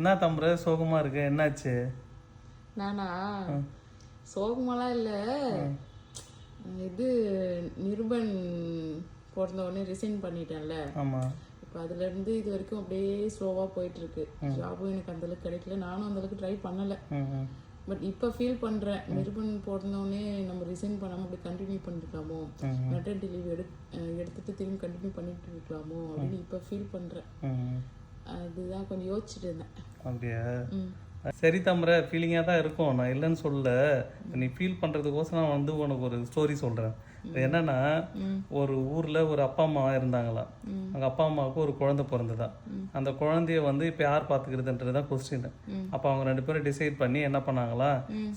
என்ன தம்புற சோகமா இருக்கு. என்னாச்சு? நானா? சோகமெல்லாம் இல்லை. இது நிருபன் பிறந்த உடனே ரிசைன் பண்ணிட்டேன்ல. ஆமா. இப்போ அதுல இருந்து இது வரைக்கும் அப்படியே ஸ்லோவா போயிட்டு இருக்கு ஜாபும் எனக்கு அந்த அளவுக்கு கிடைக்கல. நானும் அந்த அளவுக்கு ட்ரை பண்ணல. பட் இப்போ ஃபீல் பண்றேன். நிருபன் பிறந்தோடனே நம்ம ரிசைன் பண்ணாம அப்படி கண்டினியூ பண்ணிருக்கலாமோ? மெட்டர்னிட்டி லீவ் எடு எடுத்துட்டு திரும்பி கண்டினியூ பண்ணிட்டு இருக்கலாமோ? அப்படின்னு இப்போ ஃபீல் பண்றேன். ம். அதுதான் கொஞ்சம் யோசிச்சுட்டு இருந்தேன். அப்படியா? சரி தம்புற ஃபீலிங்காக தான் இருக்கும். நான் இல்லைன்னு சொல்லல. நீ ஃபீல் பண்ணுறதுக்கோசம் நான் வந்து உனக்கு ஒரு ஸ்டோரி சொல்கிறேன் என்னன்னா ஒரு ஊரில் ஒரு அப்பா அம்மா இருந்தாங்களாம். அவங்க அப்பா அம்மாவுக்கு ஒரு குழந்தை பிறந்ததா அந்த குழந்தைய வந்து இப்போ யார் பார்த்துக்கிறதுன்றது தான் கொஸ்டின் அப்போ அவங்க ரெண்டு பேரும் டிசைட் பண்ணி என்ன பண்ணாங்களா?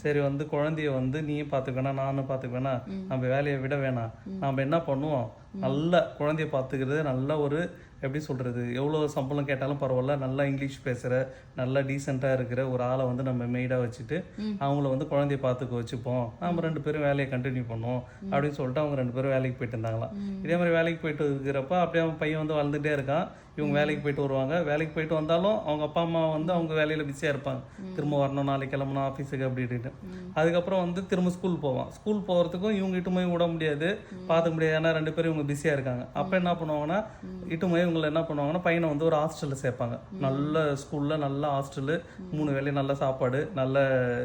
சரி வந்து குழந்தைய வந்து நீயும் பார்த்துக்க வேணாம் நானும் பார்த்துக்க வேணாம் நம்ம வேலையை விட வேணாம். நம்ம என்ன பண்ணுவோம்? நல்ல குழந்தைய பார்த்துக்கிறது நல்ல ஒரு எப்படி சொல்கிறது எவ்வளோ சம்பளம் கேட்டாலும் பரவாயில்ல. நல்லா இங்கிலீஷ் பேசுகிற நல்லா டீசெண்டாக இருக்கிற ஒரு ஆளை வந்து நம்ம மெய்டாக வச்சுட்டு அவங்கள வந்து குழந்தைய பார்த்துக்க வச்சுப்போம். நம்ம ரெண்டு பேரும் வேலையை கண்டினியூ பண்ணுவோம் அப்படின்னு சொல்லிட்டு அவங்க ரெண்டு பேரும் வேலைக்கு போயிட்டு இருந்தாங்களாம். இதே மாதிரி வேலைக்கு போயிட்டு இருக்கிறப்ப அப்படியே அவன் பையன் வந்து வளர்ந்துட்டே இருக்கான். இவங்க வேலைக்கு போயிட்டு வருவாங்க. வேலைக்கு போயிட்டு வந்தாலும் அவங்க அப்பா அம்மா வந்து அவங்க வேலையில் பிஸியாக இருப்பாங்க. திரும்ப வரணும் நாளைக்கு கிளம்பணும் ஆஃபீஸுக்கு அப்படி இப்படின்னு. அதுக்கப்புறம் வந்து திரும்ப ஸ்கூல் போவான். ஸ்கூல் போகிறதுக்கும் இவங்க இட்டு போய் விட முடியாது. பார்த்துக்க முடியாது. ஏன்னா ரெண்டு பேரும் இவங்க பிஸியாக இருக்காங்க. அப்போ என்ன பண்ணுவாங்கன்னா இட்டு போய் பசங்களை என்ன பண்ணுவாங்கன்னா பையனை வந்து ஒரு ஹாஸ்டலில் சேர்ப்பாங்க. நல்ல ஸ்கூலில் நல்ல ஹாஸ்டலு மூணு வேலையும் நல்ல சாப்பாடு நல்ல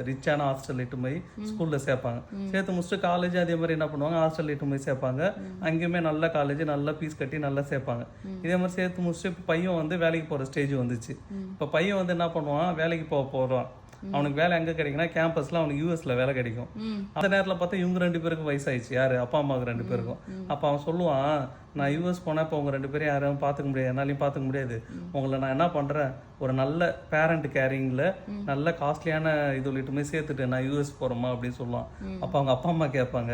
ரிச்சான ஹாஸ்டல் இட்டு போய் ஸ்கூலில் சேர்ப்பாங்க. சேர்த்து முடிச்சுட்டு காலேஜ் அதே மாதிரி என்ன பண்ணுவாங்க ஹாஸ்டல் இட்டு போய் சேர்ப்பாங்க. அங்கேயுமே நல்ல காலேஜ் நல்ல ஃபீஸ் கட்டி நல்லா சேர்ப்பாங்க. இதே மாதிரி சேர்த்து முடிச்சுட்டு பையன் வந்து வேலைக்கு போகிற ஸ்டேஜ் வந்துச்சு. இப்போ பையன் வந்து என்ன பண்ணுவான் வேலைக்கு போக போகிறான் அவனுக்கு வேலை எங்கே கிடைக்குன்னா கேம்பஸில் அவனுக்கு யூஎஸ்ல வேலை கிடைக்கும். அந்த நேரத்தில் பார்த்தா இவங்க ரெண்டு பேருக்கும் வயசாயிடுச்சு. யாரு? அப்பா அம்மாவுக்கு ரெண்டு பேருக்கும். அப்போ அவன் சொல்லுவான் நான் யூஎஸ் போனால் இப்போ உங்க ரெண்டு பேரும் யாரும் பார்த்துக்க முடியாது. என்னாலையும் பார்த்துக்க முடியாது. உங்களை நான் என்ன பண்ணுறேன் ஒரு நல்ல பேரண்ட் கேரிங்கில் நல்ல காஸ்ட்லியான இது போய் சேர்த்துட்டு நான் யூஎஸ் போகிறோமா அப்படின்னு சொல்லுவான். அப்போ அவங்க அப்பா அம்மா கேட்பாங்க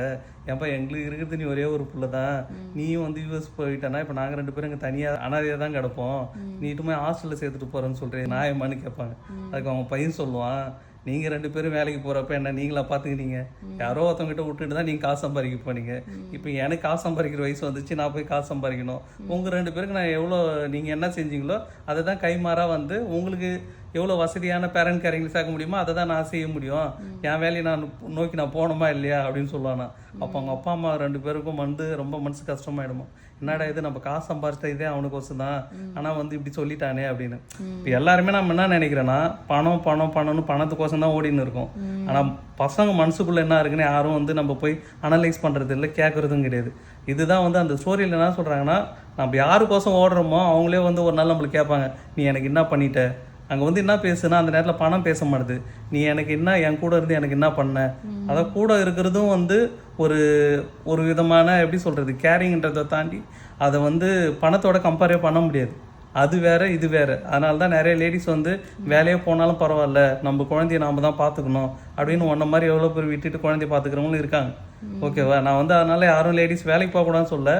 ஏன்பா எங்களுக்கு இருக்குது நீ ஒரே ஒரு புள்ள தான். நீயும் வந்து யூஎஸ் போயிட்டேன்னா இப்போ நாங்கள் ரெண்டு பேரும் இங்கே தனியாக அனாதையாக தான் கிடப்போம். நீ இட்டுமே ஹாஸ்டலில் சேர்த்துட்டு போகிறேன்னு சொல்கிறேன் நியாயமான்னு கேட்பாங்க. அதுக்கு அவங்க பையன் சொல்லுவான் நீங்கள் ரெண்டு பேரும் வேலைக்கு போகிறப்ப என்ன நீங்களா பார்த்துக்கினீங்க யாரோ ஒருத்தவங்ககிட்ட விட்டுட்டு தான் நீங்கள் காசு சம்பாதிக்க போனீங்க. இப்போ எனக்கு காசு சம்பாதிக்கிற வயசு வந்துச்சு நான் போய் காசு சம்பாதிக்கணும். உங்கள் ரெண்டு பேருக்கு நான் எவ்வளோ நீங்கள் என்ன செஞ்சீங்களோ அதை தான் கைமாறா வந்து உங்களுக்கு எவ்வளோ வசதியான பேரண்ட் கேரிங்கில் சேர்க்க முடியுமோ அதை தான் நான் செய்ய முடியும். என் வேலையை நான் நோக்கி நான் போனோமா இல்லையா அப்படின்னு சொல்லுவானா. அப்போ அவங்க அப்பா அம்மா ரெண்டு பேருக்கும் வந்து ரொம்ப மனசு கஷ்டமாயிடுமா. என்னடா இது நம்ம காசு சம்பாரிச்சிட்ட இதே அவனுக்கு வசதி தான் ஆனால் வந்து இப்படி சொல்லிட்டானே அப்படின்னு. இப்போ எல்லாருமே நம்ம என்ன நினைக்கிறேன்னா பணம் பணம் பணம்னு பணத்துக்கோசம் தான் ஓடின்னு இருக்கோம். ஆனால் பசங்க மனசுக்குள்ள என்ன இருக்குன்னு யாரும் வந்து நம்ம போய் அனலைஸ் பண்ணுறது இல்லை கேட்குறதும் கிடையாது. இதுதான் வந்து அந்த ஸ்டோரியில் என்ன சொல்கிறாங்கன்னா நம்ம யாருக்கோசம் ஓடுறோமோ அவங்களே வந்து ஒரு நாள் நம்மளுக்கு கேட்பாங்க நீ எனக்கு என்ன பண்ணிட்ட? அங்கே வந்து என்ன பேசுனா அந்த நேரத்தில் பணம் பேச மாட்டுது. நீ எனக்கு என்ன என் கூட இருந்து எனக்கு என்ன பண்ண? அதான் கூட இருக்கிறதும் வந்து ஒரு ஒரு விதமான எப்படி சொல்கிறது கேரிங்ன்றதை தாண்டி அதை வந்து பணத்தோட கம்பேரே பண்ண முடியாது. அது வேற இது வேற. அதனால தான் நிறைய லேடிஸ் வந்து வேலையே போனாலும் பரவாயில்ல நம்ம குழந்தைய நாம தான் பார்த்துக்கணும் அப்படின்னு ஒன்ன மாதிரி எவ்வளோ பேர் விட்டுட்டு குழந்தைய பார்த்துக்கிறவங்களும் இருக்காங்க. ஓகேவா நான் வந்து அதனால யாரும் லேடிஸ் வேலைக்கு போகக்கூடாதுன்னு சொல்ல.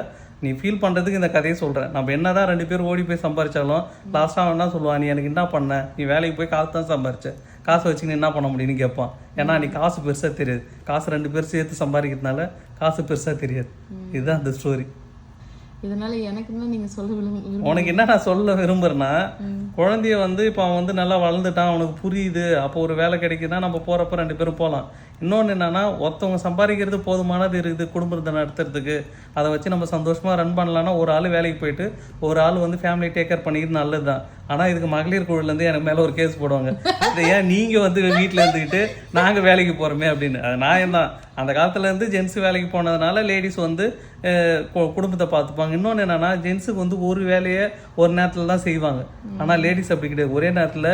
நீ ஃபீல் பண்ணுறதுக்கு இந்த கதையை சொல்கிறேன் நம்ம என்னதான் ரெண்டு பேரும் ஓடி போய் சம்பாரிச்சாலும் லாஸ்ட்டாக என்ன சொல்லுவான்? நீ எனக்கு என்ன பண்ண? நீ வேலைக்கு போய் காசு தான் சம்பாரிச்ச. காசை வச்சுக்கின்னு என்ன பண்ண முடியும்னு கேட்பான். ஏன்னா நீ காசு பெருசாக தெரியாது. காசு ரெண்டு பேர் சேர்த்து சம்பாதிக்கிறதுனால காசு பெருசாக தெரியாது. இதுதான் அந்த ஸ்டோரி இதனால எனக்கு என்ன நீங்க சொல்ல விரும்ப உனக்கு என்ன நான் சொல்ல விரும்புறேன்னா குழந்தைய வந்து இப்போ அவன் வந்து நல்லா வளர்ந்துட்டான் அவனுக்கு புரியுது அப்போ ஒரு வேலை கிடைக்குதுன்னா நம்ம போறப்ப ரெண்டு பேரும் போகலாம் இன்னொன்று என்னன்னா ஒருத்தவங்க சம்பாதிக்கிறது போதுமானது இருக்குது குடும்பத்தை நடத்துறதுக்கு அதை வச்சு நம்ம சந்தோஷமா ரன் பண்ணலாம்னா ஒரு ஆள் வேலைக்கு போயிட்டு ஒரு ஆள் வந்து ஃபேமிலி டேக் கேர் பண்ணிக்கிறது நல்லது தான் ஆனால் இதுக்கு மகளிர் குழுலேருந்து எனக்கு மேலே ஒரு கேஸ் போடுவாங்க. இது ஏன் நீங்கள் வந்து வீட்டில் இருந்துக்கிட்டு நாங்கள் வேலைக்கு போகிறோமே அப்படின்னு. அது நான் தான் அந்த காலத்துல இருந்து ஜென்ஸ் வேலைக்கு போனதுனால லேடிஸ் வந்து குடும்பத்தை பார்த்துப்பாங்க. இன்னொன்று என்னன்னா ஜென்ஸுக்கு வந்து ஒரு வேலையை ஒரு நேரத்தில் தான் செய்வாங்க. ஆனால் லேடிஸ் அப்படி கிடையாது. ஒரே நேரத்தில்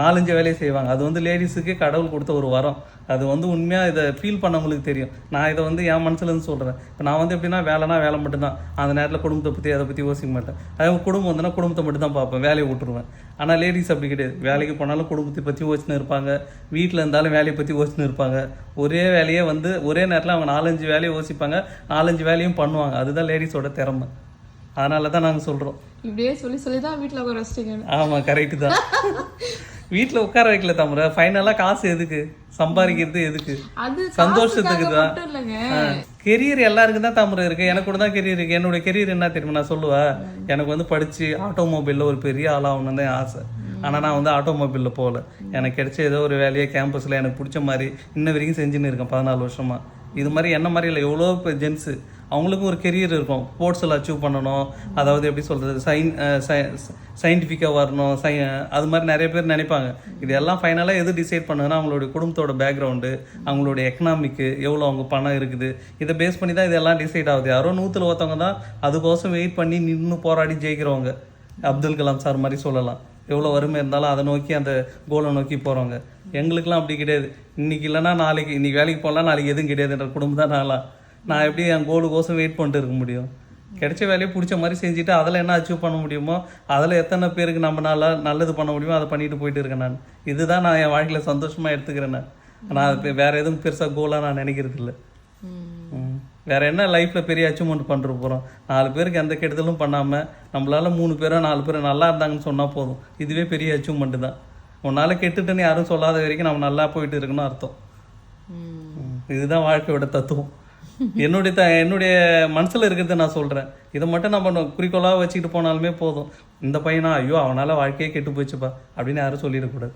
நாலஞ்சு வேலையை செய்வாங்க. அது வந்து லேடிஸுக்கு கடவுள் கொடுத்த ஒரு வரம். அது வந்து உண்மையாக இதை ஃபீல் பண்ணவங்களுக்கு தெரியும். நான் இதை வந்து என் மனசுல இருந்து சொல்கிறேன் இப்போ நான் வந்து எப்படின்னா வேலைனா வேலை மட்டும்தான். அந்த நேரத்தில் குடும்பத்தை பற்றி அதை பற்றி யோசிக்க மாட்டேன். அதே குடும்பம் வந்துன்னா குடும்பத்தை மட்டும் தான் பார்ப்பேன். வேலையை விட்டுருவேன். ஆனால் லேடிஸ் அப்படி கிடையாது. வேலைக்கு போனாலும் குடும்பத்தை பற்றி யோசிச்சுன்னு இருப்பாங்க. வீட்டில் இருந்தாலும் வேலையை பற்றி யோசிச்சுன்னு இருப்பாங்க. ஒரே வேலையே வந்து ஒரே நேரத்தில் அவங்க நாலஞ்சு வேலையை யோசிப்பாங்க. நாலஞ்சு வேலையும் பண்ணுவாங்க. அதுதான் லேடிஸோட திறமை. அதனால தான் நாங்கள் சொல்கிறோம் இப்படியே சொல்லி சொல்லி தான் வீட்டுல உட்கார வச்சிட்டீங்க. ஆமாம் கரெக்டு தான். வீட்டில் உட்கார வைக்கல தம்புற ஃபைனலாக காசு எதுக்கு? சம்பாதிக்கிறது எதுக்கு? சந்தோஷத்துக்கு தான். கெரியர் எல்லாருக்கும் தான் தாமரை இருக்கு. எனக்கு கூட தான் கெரியர் இருக்கு. என்னோட கெரியர் என்ன தெரியுமா நான் சொல்லுவேன் எனக்கு வந்து படிச்சு ஆட்டோமொபைல்ல ஒரு பெரிய ஆளாகணும்னு தான் ஆசை. ஆனால் நான் வந்து ஆட்டோமொபைலில் போகல. எனக்கு கிடைச்ச ஏதோ ஒரு வேலையை கேம்பஸில் எனக்கு பிடிச்ச மாதிரி இன்ன வரைக்கும் செஞ்சுன்னு இருக்கேன். பதினாலு வருஷமா. இது மாதிரி என்ன மாதிரி இல்லை. எவ்வளோ ஜென்ஸு அவங்களுக்கும் ஒரு கெரியர் இருக்கும். ஸ்போர்ட்ஸில் அச்சீவ் பண்ணணும். அதாவது எப்படி சொல்கிறது சயின் சயின்டிஃபிக்காக வரணும். சை அது மாதிரி நிறைய பேர் நினைப்பாங்க. இது எல்லாம் ஃபைனலாக எது டிசைட் பண்ணுங்கன்னா அவங்களுடைய குடும்பத்தோட பேக்ரவுண்டு அவங்களுடைய எக்கனாமிக்கு எவ்வளோ அவங்க பணம் இருக்குது. இதை பேஸ் பண்ணி தான் இதெல்லாம் டிசைட் ஆகுது. யாரோ நூற்றில் ஒருத்தவங்க தான் அதுக்கோசம் வெயிட் பண்ணி நின்று போராடி ஜெயிக்கிறவங்க. அப்துல் கலாம் சார் மாதிரி சொல்லலாம். எவ்வளோ வறுமை இருந்தாலும் அதை நோக்கி அந்த கோலை நோக்கி போகிறவங்க எங்களுக்கெல்லாம் அப்படி கிடையாது. இன்னைக்கு இல்லைன்னா நாளைக்கு இன்றைக்கி வேலைக்கு போகலாம் நாளைக்கு எதுவும் கிடையாதுன்ற குடும்பம் தான் நாளாக நான் எப்படி என் கோலுக்கோசம் வெயிட் பண்ணிட்டு இருக்க முடியும்? கிடைச்ச வேலையை பிடிச்ச மாதிரி செஞ்சுட்டு அதில் என்ன அச்சீவ் பண்ண முடியுமோ அதில் எத்தனை பேருக்கு நம்மளால நல்லது பண்ண முடியுமோ அதை பண்ணிட்டு போயிட்டு இருக்கேன் நான். இதுதான் நான் என் வாழ்க்கையில் சந்தோஷமாக எடுத்துக்கிறேன் நான். நான் அது வேற எதுவும் பெருசாக கோலாக நான் நினைக்கிறது இல்லை. வேற என்ன லைஃப்ல பெரிய அச்சீவ்மெண்ட் பண்ணுற போகிறோம் நாலு பேருக்கு எந்த கெடுதலும் பண்ணாம நம்மளால மூணு பேரோ நாலு பேரோ நல்லா இருந்தாங்கன்னு சொன்னா போதும். இதுவே பெரிய அச்சீவ்மெண்ட் தான். உன்னால கெட்டுட்டுன்னு யாரும் சொல்லாத வரைக்கும் நம்ம நல்லா போயிட்டு இருக்கணும் அர்த்தம். இதுதான் வாழ்க்கையோட தத்துவம். என்னுடைய த என்னுடைய மனசுல இருக்கிறத நான் சொல்றேன். இதை மட்டும் நம்ம குறிக்கோளாக வச்சுக்கிட்டு போனாலுமே போதும். இந்த பையனா ஐயோ அவனால வாழ்க்கையே கெட்டு போச்சுப்பா அப்படின்னு யாரும் சொல்லிடக்கூடாது.